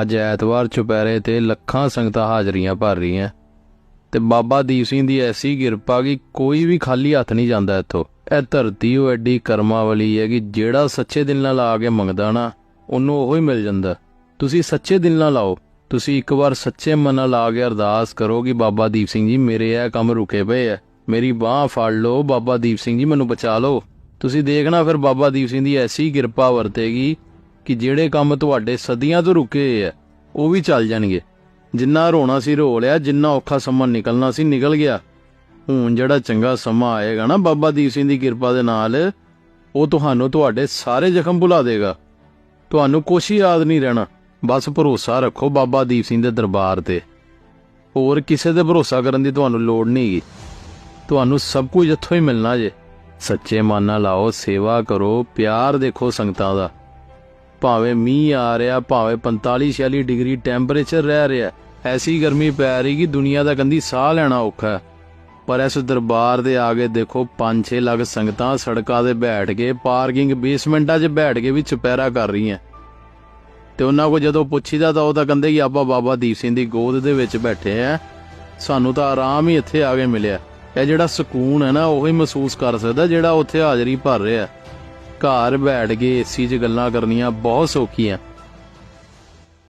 ਅੱਜ ਐਤਵਾਰ ਚੁਪਹਿਰੇ ਤੇ ਲੱਖਾਂ ਸੰਗਤਾਂ ਹਾਜ਼ਰੀਆਂ ਭਰ ਰਹੀਆਂ ਤੇ ਬਾਬਾ ਦੀਪ ਸਿੰਘ ਦੀ ਐਸੀ ਕਿਰਪਾ ਕਿ ਕੋਈ ਵੀ ਖਾਲੀ ਹੱਥ ਨਹੀਂ ਜਾਂਦਾ ਇੱਥੋਂ। ਇਹ ਧਰਤੀ ਉਹ ਐਡੀ ਕਰਮਾਂ ਵਾਲੀ ਹੈ ਕਿ ਜਿਹੜਾ ਸੱਚੇ ਦਿਲ ਨਾਲ ਆ ਕੇ ਮੰਗਦਾ ਨਾ, ਉਹਨੂੰ ਉਹੀ ਮਿਲ ਜਾਂਦਾ। ਤੁਸੀਂ ਸੱਚੇ ਦਿਲ ਨਾਲ ਆਓ। ਤੁਸੀਂ ਇੱਕ ਵਾਰ ਸੱਚੇ ਮਨ ਨਾਲ ਆ ਕੇ ਅਰਦਾਸ ਕਰੋ ਕਿ ਬਾਬਾ ਦੀਪ ਸਿੰਘ ਜੀ, ਮੇਰੇ ਇਹ ਕੰਮ ਰੁਕੇ ਪਏ ਐ ਮੇਰੀ ਬਾਹ ਫੜ ਲਓ, ਬਾਬਾ ਦੀਪ ਸਿੰਘ ਜੀ, ਮੈਨੂੰ ਬਚਾ ਲਓ। ਤੁਸੀਂ ਦੇਖਣਾ ਫਿਰ ਬਾਬਾ ਦੀਪ ਸਿੰਘ ਦੀ ਐਸੀ ਕਿਰਪਾ ਵਰਤੇਗੀ ਕਿ ਜਿਹੜੇ ਕੰਮ ਤੁਹਾਡੇ ਸਦੀਆਂ ਤੋਂ ਰੁਕੇ ਹੋਏ ਉਹ ਵੀ ਚੱਲ ਜਾਣਗੇ। ਜਿੰਨਾ ਰੋਣਾ ਸੀ ਰੋ ਲਿਆ, ਜਿੰਨਾ ਔਖਾ ਸਮਾਂ ਨਿਕਲਣਾ ਸੀ ਨਿਕਲ ਗਿਆ। ਹੁਣ ਜਿਹੜਾ ਚੰਗਾ ਸਮਾਂ ਆਏਗਾ ਨਾ, ਬਾਬਾ ਦੀਪ ਸਿੰਘ ਦੀ ਕਿਰਪਾ ਦੇ ਨਾਲ, ਉਹ ਤੁਹਾਨੂੰ ਤੁਹਾਡੇ ਸਾਰੇ ਜ਼ਖਮ ਭੁਲਾ ਦੇਗਾ। ਤੁਹਾਨੂੰ ਕੁਛ ਯਾਦ ਨਹੀਂ ਰਹਿਣਾ। ਬਸ ਭਰੋਸਾ ਰੱਖੋ ਬਾਬਾ ਦੀਪ ਸਿੰਘ ਦੇ ਦਰਬਾਰ ਤੇ। ਹੋਰ ਕਿਸੇ ਤੇ ਭਰੋਸਾ ਕਰਨ ਦੀ ਤੁਹਾਨੂੰ ਲੋੜ ਨਹੀਂਗੀ ਤੁਹਾਨੂੰ ਸਭ ਕੁਝ ਇੱਥੋਂ ਹੀ ਮਿਲਣਾ ਜੇ। ਸੱਚੇ ਮਨ ਨਾਲ ਆਓ ਸੇਵਾ ਕਰੋ, ਪਿਆਰ ਦੇਖੋ ਸੰਗਤਾਂ ਦਾ। ਭਾਵੇਂ ਮੀਂਹ ਆ ਰਿਹਾ, ਭਾਵੇਂ 45 46 ਡਿਗਰੀ ਟੈਂਪਰੇਚਰ ਰਹਿ ਰਿਹਾ, ਐਸੀ ਗਰਮੀ ਪੈ ਰਹੀ ਕਿ ਦੁਨੀਆ ਦਾ ਕੰਦੀ ਸਾਹ ਲੈਣਾ ਔਖਾ ਹੈ। ਪਰ ਇਸ ਦਰਬਾਰ ਦੇ ਆਗੇ ਦੇਖੋ 5-6 ਲੱਖ ਸੰਗਤਾਂ ਸੜਕਾਂ ਤੇ ਬੈਠ ਕੇ, ਪਾਰਕਿੰਗ ਬੇਸਮੈਂਟਾਂ 'ਚ ਬੈਠ ਕੇ ਵੀ ਚੁਪਹਿਰਾ ਕਰ ਰਹੀਆਂ। ਤੇ ਉਹਨਾਂ ਕੋ ਜਦੋਂ ਪੁੱਛੀਦਾ ਤਾਂ ਉਹ ਤਾਂ ਕਹਿੰਦੇ ਕਿ ਆਪਾਂ ਬਾਬਾ ਦੀਪ ਸਿੰਘ ਦੀ ਗੋਦ ਦੇ ਵਿੱਚ ਬੈਠੇ ਆ। ਸਾਨੂੰ ਤਾਂ ਆਰਾਮ ਹੀ ਇੱਥੇ ਆ ਕੇ ਮਿਲਿਆ। ਇਹ ਜਿਹੜਾ ਸਕੂਨ ਹੈ ਨਾ, ਉਹੀ ਮਹਿਸੂਸ ਕਰ ਸਕਦਾ ਜਿਹੜਾ ਉੱਥੇ ਹਾਜ਼ਰੀ ਭਰ ਰਿਹਾ। ਘਰ ਬੈਠ ਕੇ ਏਸੀ 'ਚ ਗੱਲਾਂ ਕਰਨੀਆਂ ਬਹੁਤ ਸੌਖੀਆਂ।